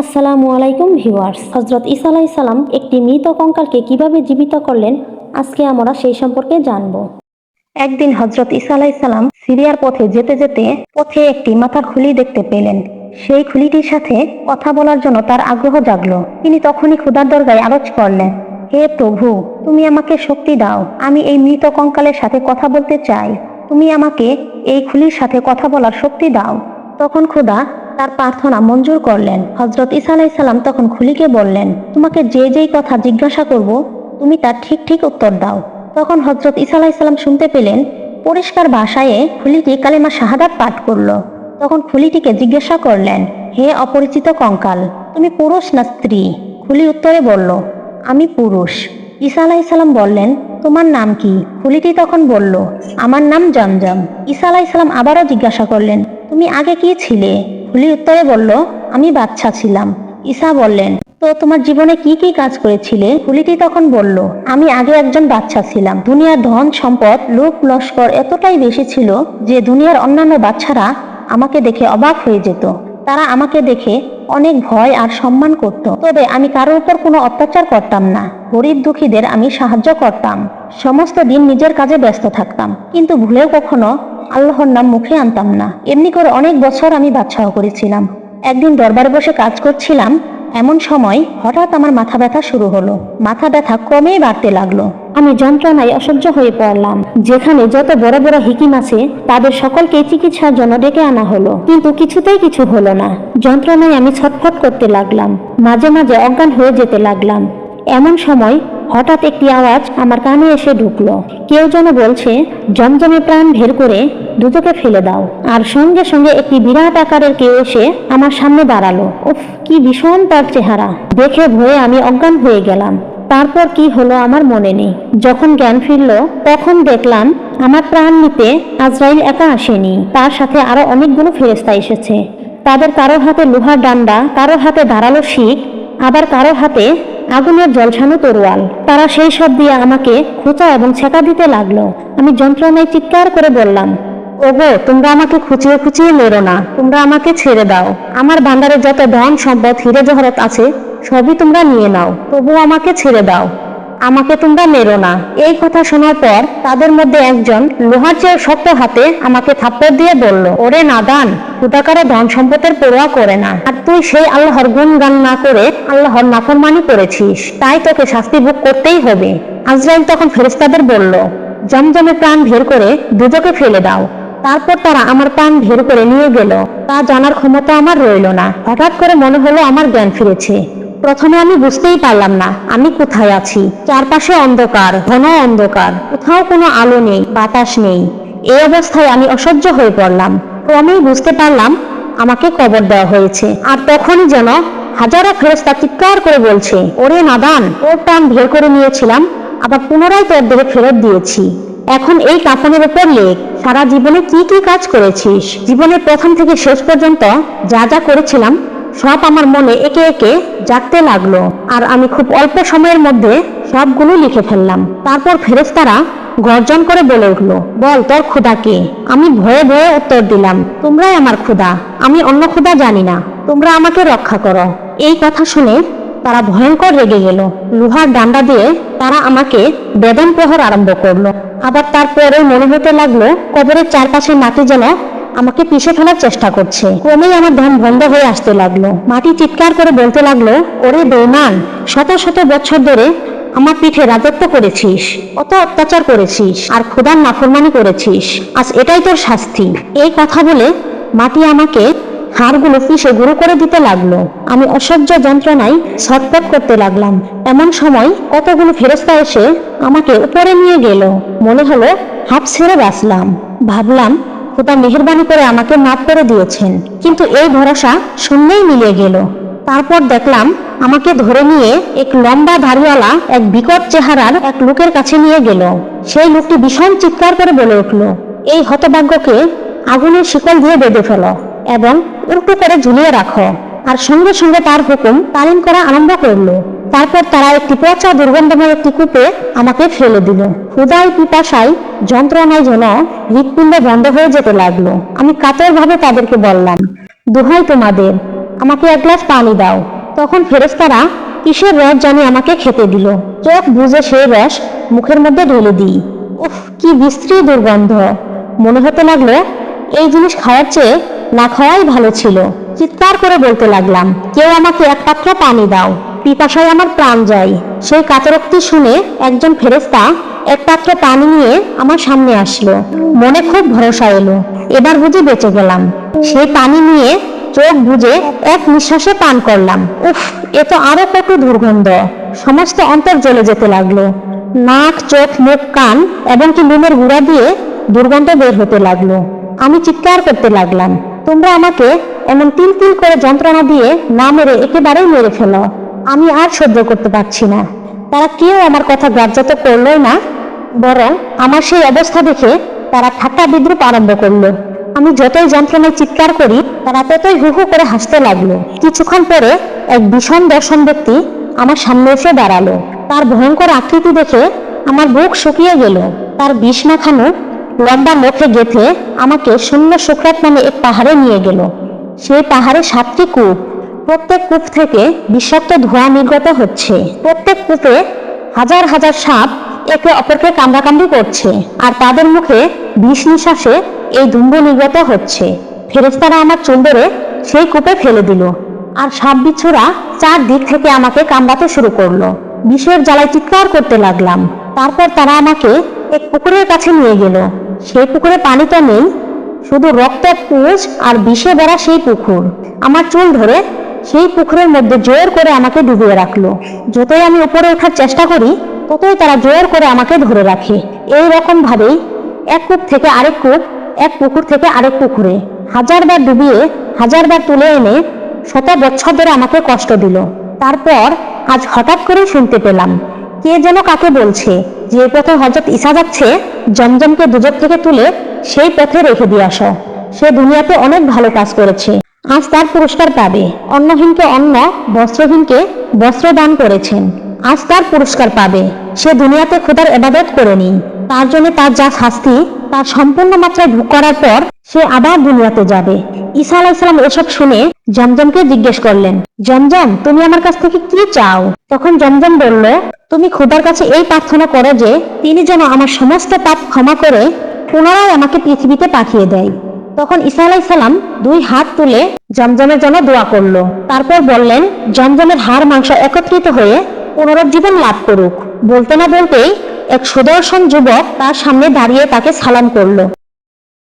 আসসালামু আলাইকুম ভিউয়ার্স। হজরত ইসা আলাইহিস সালাম একটি মৃত কঙ্কালকে কীভাবে জীবিত করলেন, আজকে আমরা সেই সম্পর্কে জানব। একদিন হজরত ইসা আলাইহিস সালাম সিরিয়ার পথে যেতে যেতে পথে একটি মাথার খুলি দেখতে পেলেন। সেই খুলিটির সাথে কথা বলার জন্য তার আগ্রহ জাগলো। তিনি তখনই ক্ষুধার দরগায় আরজ করলেন, হে প্রভু, তুমি আমাকে শক্তি দাও। আমি এই মৃত কঙ্কালের সাথে কথা বলতে চাই। তুমি আমাকে এই খুলির সাথে কথা বলার শক্তি দাও। তখন খুদা তার প্রার্থনা মঞ্জুর করলেন। হজরত ইসা আলাইসাল্লাম তখন খুলিকে বললেন, তোমাকে যে যেই কথা জিজ্ঞাসা করব, তুমি তার ঠিক ঠিক উত্তর দাও। তখন হজরত ইসা আলাইসাল্লাম শুনতে পেলেন, পরিষ্কার ভাষায় খুলিটি কালেমা শাহাদাত পাঠ করল। তখন খুলিটিকে জিজ্ঞাসা করলেন, হে অপরিচিত কঙ্কাল, তুমি পুরুষ না স্ত্রী? খুলি উত্তরে বলল, আমি পুরুষ। ঈসা আলাইসাল্লাম বললেন, তোমার নাম কি? খুলিটি তখন বলল, আমার নাম জমজম। ঈসা আলাইসাল্লাম আবারও জিজ্ঞাসা করলেন, তুমি আগে কি ছিলে? খুলি উত্তরে বলল, আমি বাচ্চা ছিলাম। ঈসা বললেন, তো তোমার জীবনে কি কি কাজ করেছিলে? খুলিটি তখন বলল, আমি আগে একজন বাচ্চা ছিলাম। দুনিয়ার ধন, সম্পদ লোক লস্কর এতটাই বেশি ছিল যে দুনিয়ার অন্যান্য বাচ্চারা আমাকে দেখে অবাক হয়ে যেত। তারা আমাকে দেখে অনেক ভয় আর সম্মান করত। তবে আমি কারোর উপর কোনো অত্যাচার করতাম না। গরিব দুঃখীদের আমি সাহায্য করতাম। সমস্ত দিন নিজের কাজে ব্যস্ত থাকতাম। কিন্তু ভুলেও কখনো আল্লাহর নাম মুখে আনতাম না। এমনি করে অনেক বছর আমি বাদশাহ করেছিলাম। একদিন দরবারে বসে কাজ করছিলাম, এমন সময় হঠাৎ আমার মাথা ব্যথা শুরু হলো। মাথা ব্যথা ক্রমেই বাড়তে লাগল। আমি যন্ত্রণায় অসহ্য হয়ে পড়লাম। যেখানে যত বড় বড় হিকিম আছে, তাদের সকলকে চিকিৎসার জন্য ডেকে আনা হলো। কিন্তু কিছুতেই কিছু হলো না। যন্ত্রণায় আমি ছটফট করতে লাগলাম। মাঝে মাঝে অজ্ঞান হয়ে যেতে লাগলাম। এমন সময় হঠাৎ একটি আওয়াজ আমার কানে এসে ঢুকলো। কেউ যেন বলছে, জমজমে প্রাণ বের করে দুটোকে ফেলে দাও। আর সঙ্গে সঙ্গে একটি বিরাট আকারের কেউ এসে আমার সামনে দাঁড়াল। উফ, কি ভীষণ তার চেহারা। দেখে ভয়ে আমি অজ্ঞান হয়ে গেলাম। তারপর কি হলো আমার মনে নেই। যখন জ্ঞান ফিরল, তখন দেখলাম আমার প্রাণ নিতে আজরাইল একা আসেনি। তার সাথে আরও অনেকগুলো ফেরেস্তা এসেছে। তাদের কারোর হাতে লোহার ডান্ডা কারোর হাতে ধারালো শিখ, আবার কারোর হাতে আগুনের জলছানো তরোয়াল। তারা সেই সব দিয়ে আমাকে খোঁচা এবং ছেঁকা দিতে লাগল। আমি যন্ত্রণায় চিৎকার করে বললাম, ওগো, তোমরা আমাকে খুঁচিয়ে খুঁচিয়ে মেরো না। তোমরা আমাকে ছেড়ে দাও। আমার ভান্ডারে যত ধন, সম্পদ, হিরে জহরত আছে, সবই তোমরা নিয়ে নাও। তবুও আমাকে ছেড়ে দাও। আমাকে তোমরা মেরো না। এই কথা শোনার পর তাদের মধ্যে একজন লোহার চেয়ে শক্ত হাতে আমাকে থাপ্পড় দিয়ে বলল, ওরে নাদান খুদাকারে ধন সম্পদের পড়ুয়া করে না। আর তুই সেই আল্লাহর গুণ গান না করে আল্লাহর নাফরমানি করেছিস। তাই তোকে শাস্তি ভোগ করতেই হবে। আজরাইল তখন ফেরেস্তাদের বলল, জমজমে প্রাণ ভের করে দুজকে ফেলে দাও। তারপর তারা আমার প্রাণ ভের করে নিয়ে গেল। তা জানার ক্ষমতা আমার রইল না। হঠাৎ করে মনে হলো আমার জ্ঞান ফিরেছে। প্রথমে আমি বুঝতেই পারলাম না, আমি কোথায় আছি? চারপাশে অন্ধকার, ঘন অন্ধকার, কোথাও কোনো আলো নেই, বাতাস নেই। এই অবস্থায় আমি অসহ্য হয়ে পড়লাম। ক্রমেই বুঝতে পারলাম আমাকে কবর দেওয়া হয়েছে। আর তখনই যেন হাজারো ফেরস্তা চিৎকার করে বলছে, ওরে নাদান ওর প্রাণ বের করে নিয়েছিলাম, আবার পুনরায় তোর দেহে ফেরত দিয়েছি। এখন এই কাফনের উপর লেখ, সারা জীবনে কি কি কাজ করেছিস? জীবনের প্রথম থেকে শেষ পর্যন্ত যা যা করেছিলাম সব আমার মনে একে একে জাগতে লাগল। আর আমি খুব অল্প সময়ের মধ্যে সবগুলো লিখে ফেললাম। তারপর ফেরেস্তারা গর্জন করে বলে উঠল, বল, তোর ক্ষুধা কে? আমি ভয়ে ভয়ে উত্তর দিলাম, তোমরাই আমার ক্ষুধা। আমি অন্য ক্ষুধা জানি না। তোমরা আমাকে রক্ষা করো। এই কথা শুনে তারা ভয়ঙ্কর রেগে গেল। লোহার ডান্ডা দিয়ে তারা আমাকে বেদন প্রহর আরম্ভ করল। আবার তারপরে মনে হতে লাগল কবরের চারপাশে মাটি যেন আমাকে পিষে ফেলার চেষ্টা করছে। ক্রমেই আমার ধ্যান বন্ধ হয়ে আসতে লাগল। মাটি চিৎকার করে বলতে লাগল, ওরে বেমান শত শত বছর ধরে আমার পিঠে রাজত্ব করেছিস, কত অত্যাচার করেছিস, আর ক্ষুধার নাফরমানি করেছিস, আজ এটাই তোর শাস্তি। এই কথা বলে মাটি আমাকে হাড়গুলো পিষে গুঁড়ো করে দিতে লাগল। আমি অসহ্য যন্ত্রণায় ছটপট করতে লাগলাম। এমন সময় কতগুলো ফেরস্তা এসে আমাকে উপরে নিয়ে গেল। মনে হলো হাফ ছেড়ে বাঁচলাম। ভাবলাম খোদা মেহেরবানি করে আমাকে মাফ করে দিয়েছেন। কিন্তু এই ভরসা শূন্যেই মিলিয়ে গেল। তারপর দেখলাম আমাকে ধরে নিয়ে এক লম্বা দাড়িওয়ালা এক বিকট চেহারার এক লোকের কাছে নিয়ে গেল। সেই লোকটি ভীষণ চিৎকার করে বলে উঠল, এই হতভাগ্যকে আগুনের শিকল দিয়ে বেঁধে ফেলো এবং উল্টো করে ঝুলিয়ে রাখো। আর সঙ্গে সঙ্গে তার হুকুম পালন করা আরম্ভ করল। তারপর তারা একটি পচা দুর্গন্ধময় একটি কূপে আমাকে ফেলে দিল। ক্ষুদায় পিপাসায় যন্ত্রণায় যেন হৃৎপিণ্ড বন্ধ হয়ে যেতে লাগল। আমি কাতর ভাবে তাদেরকে বললাম, দোহাই তোমাদের, আমাকে এক গ্লাস পানি দাও। তখন ফেরেস্তারা কিসের রস জানি আমাকে খেতে দিল। চোখ বুঝে সেই রস মুখের মধ্যে ঢেলে দিই। উফ, কি বিশ্রী দুর্গন্ধ। মনে হতে লাগল, এই জিনিস খাওয়ার চেয়ে না খাওয়াই ভালো ছিল। চিৎকার করে বলতে লাগলাম, কেউ আমাকে এক পাত্র পানি দাও। পিপাসায় আমার প্রাণ যায়। সেই কাতরোক্তি শুনে একজন ফেরেস্তা এক পাত্র পানি নিয়ে আমার সামনে আসলো। মনে খুব ভরসা এলো। এবার বুঝে বেঁচে গেলাম। সেই পানি নিয়ে চোখ বুজে এক নিঃশ্বাসে পান করলাম। উফ, এ তো আরও কত দুর্গন্ধ। সমস্ত অন্তর জ্বলে যেতে লাগল। নাক, চোখ, মুখ, কান এবং কি লোমের গুঁড়া দিয়ে দুর্গন্ধ বের হতে লাগল। আমি চিৎকার করতে লাগলাম, তোমরা আমাকে এমন তিল তিল করে যন্ত্রণা দিয়ে না মেরে একেবারেই মেরে ফেলো। আমি আর সহ্য করতে পারছি না। তারা কেউ আমার কথা গ্রাহ্য তো করলোই না, বরং আমার সেই অবস্থা দেখে তারা ঠাট্টা বিদ্রুপ আরম্ভ করল। আমি যতই যন্ত্রণায় চিৎকার করি, তারা ততই হু হু করে হাসতে লাগল। কিছুক্ষণ পরে এক ভীষণ দর্শন ব্যক্তি আমার সামনে এসে দাঁড়াল। তার ভয়ঙ্কর আকৃতি দেখে আমার বুক শুকিয়ে গেল। তার বিষ মাখানো লম্বা মুখে গেঁথে আমাকে শূন্য শুক্রাত নামে এক পাহাড়ে নিয়ে গেল। সেই পাহাড়ে সাতটি কূপ প্রত্যেক কূপ থেকে বিষাক্ত ধোঁয়া নির্গত হচ্ছে। প্রত্যেক কূপে হাজার হাজার সাপ একে অপরকে কামড়াকামড়ি করছে, আর তাদের মুখে বিষ নিঃশ্বাসে এই ধুম্ব নির্গত হচ্ছে। ফেরেস্তারা আমার চুল ধরে সেই কূপে ফেলে দিল, আর সাপ বিচ্ছুরা চার দিক থেকে আমাকে কামড়াতে শুরু করল। বিষের জ্বালায় চিৎকার করতে লাগলাম। তারপর তারা আমাকে এক পুকুরের কাছে নিয়ে গেল। সেই পুকুরে পানি তো নেই, শুধু রক্ত পুষ আর বিষে ভরা সেই পুকুর। আমার চুল ধরে সেই পুকুরের মধ্যে জোর করে আমাকে ডুবিয়ে রাখল। যতই আমি উপরে ওঠার চেষ্টা করি, ততই তারা জোর করে আমাকে ধরে রাখে। এই রকম ভাবেই এক কূপ থেকে আরেক কূপ, এক পুকুর থেকে আরেক পুকুরে হাজারবার ডুবিয়ে, হাজারবার তুলে এনে শত বছর ধরে আমাকে কষ্ট দিল। তারপর আজ হঠাৎ করে শুনতে পেলাম, কে যেন কাকে বলছে, যে পথে হজরত ঈসা যাচ্ছে, জমজমকে দুজক থেকে তুলে সেই পথে রেখে দিয়ে আসো। সে দুনিয়াতে অনেক ভালো কাজ করেছে। আজ তার পুরস্কার পাবে। অন্নহীনকে অন্ন, বস্ত্রহীনকে বস্ত্র দান করেছেন। আজ তার পুরস্কার পাবে। সে দুনিয়াতে খোদার এবাদত করেনি তার জন্য তার যা শাস্তি তার সম্পূর্ণ মাত্রায় ভোগ করার পর সে আবার দুনিয়াতে যাবে। ঈসা আলাইসালাম এসব শুনে জমজমকে জিজ্ঞেস করলেন, জমজম, তুমি আমার কাছ থেকে কি চাও? তখন জমজম বলল, তুমি খোদার কাছে এই প্রার্থনা করো যে, তিনি যেন আমার সমস্ত পাপ ক্ষমা করে পুনরায় আমাকে পৃথিবীতে পাঠিয়ে দেয়। তখন ঈসা আলাইসাল্লাম দুই হাত তুলে জমজমের জন্য দোয়া করল। তারপর বললেন, জমজমের হাড় মাংস একত্রিত হয়ে পুনরুজ্জীবন লাভ করুক। বলতে না বলতেই এক সুদর্শন যুবক তার সামনে দাঁড়িয়ে তাকে সালাম করল।